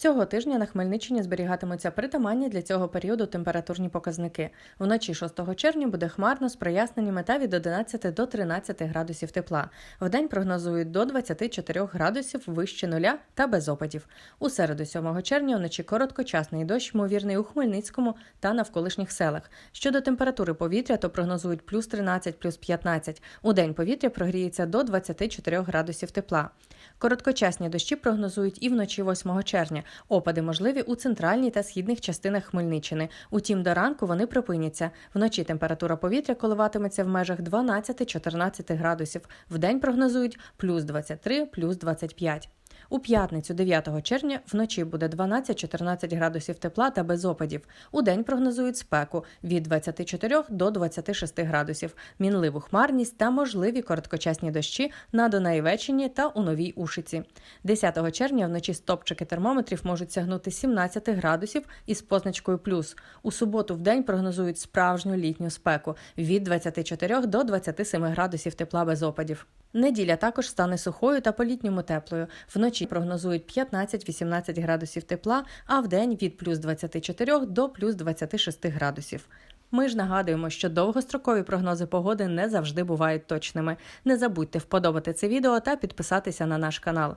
Цього тижня на Хмельниччині зберігатимуться притаманні для цього періоду температурні показники. Вночі 6 червня буде хмарно з проясненнями та від 11 до 13 градусів тепла. Вдень прогнозують до 24 градусів вище нуля та без опадів. У середу 7 червня вночі короткочасний дощ, ймовірний у Хмельницькому та навколишніх селах. Щодо температури повітря, то прогнозують плюс 13, плюс 15. У день повітря прогріється до 24 градусів тепла. Короткочасні дощі прогнозують і вночі 8 червня. Опади можливі у центральній та східних частинах Хмельниччини. Утім, до ранку вони припиняться. Вночі температура повітря коливатиметься в межах 12-14 градусів. Вдень прогнозують плюс 23, плюс 25. У п'ятницю 9 червня вночі буде 12-14 градусів тепла та без опадів. У день прогнозують спеку від 24 до 26 градусів, мінливу хмарність та можливі короткочасні дощі на Дунаєвеччині та у Новій Ушиці. 10 червня вночі стопчики термометрів можуть сягнути 17 градусів із позначкою плюс. У суботу в день прогнозують справжню літню спеку від 24 до 27 градусів тепла без опадів. Неділя також стане сухою та по-літньому теплою. Вночі прогнозують 15-18 градусів тепла, а вдень від плюс 24 до плюс 26 градусів. Ми ж нагадуємо, що довгострокові прогнози погоди не завжди бувають точними. Не забудьте вподобати це відео та підписатися на наш канал.